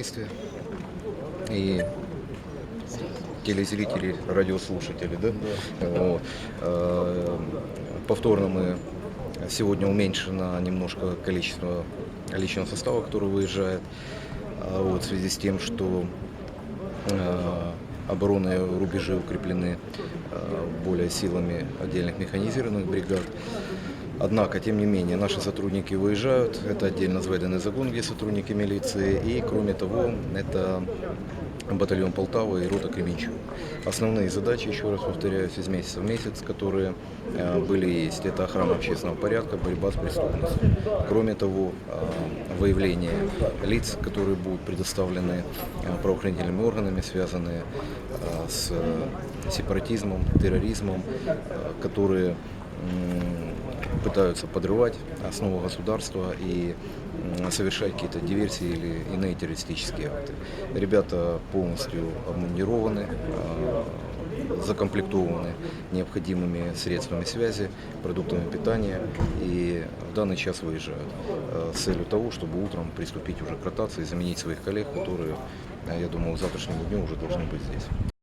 действия. И телезрители, радиослушатели, да? Вот. Э, Повторно мы сегодня уменьшено немножко количество личного состава, который выезжает. А Вот, в связи с тем, что э, оборонные рубежи укреплены э, более силами отдельных механизированных бригад. Однако, тем не менее, наши сотрудники выезжают. Это отдельно зведенный загон, где сотрудники милиции. И, кроме того, это батальон Полтава и рота Кременчуг. Основные задачи, еще раз повторяюсь, из месяца в месяц, которые э, были и есть, это охрана общественного порядка, борьба с преступностью. Кроме того, э, выявление лиц, которые будут предоставлены э, правоохранительными органами, связанные с сепаратизмом, терроризмом, которые пытаются подрывать основу государства и совершать какие-то диверсии или иные террористические акты. Ребята полностью обмундированы, э, закомплектованы необходимыми средствами связи, продуктами питания и в данный час выезжают э, с целью того, чтобы утром приступить уже к ротации, заменить своих коллег, которые, я думаю, к завтрашнему дню уже должны быть здесь.